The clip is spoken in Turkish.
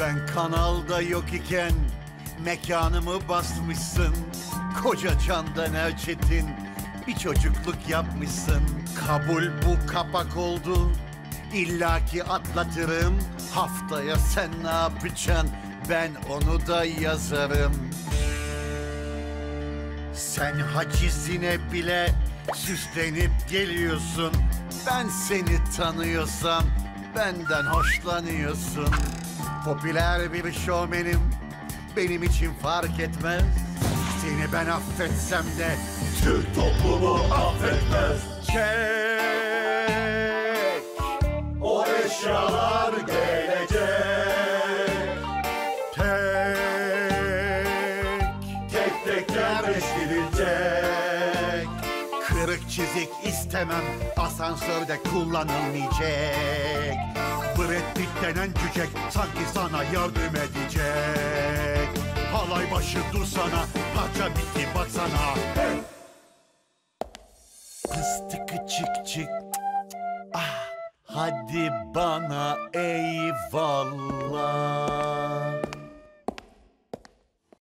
Ben kanalda yok iken mekanımı basmışsın. Koca Candan Erçetin bir çocukluk yapmışsın. Kabul bu kapak oldu. İlla ki atlatırım. Haftaya sen ne yapacaksın? Ben onu da yazarım. Sen hacizine bile süslenip geliyorsun. Ben seni tanıyorsam benden hoşlanıyorsun. Popüler bir şovmenim benim için fark etmez. Seni ben affetsem de Türk toplumu affetmez. Çek o eşyalar gelecek. Tek tek tek yerleştirilecek. Kırık çizik istemem asansörde kullanılmayacak. Brad Pitt denen cücek sanki sana yardım edecek. Halay başı dursana parça bitti baksana. Fıstıkı çık çık Ah, hadi bana eyvallah.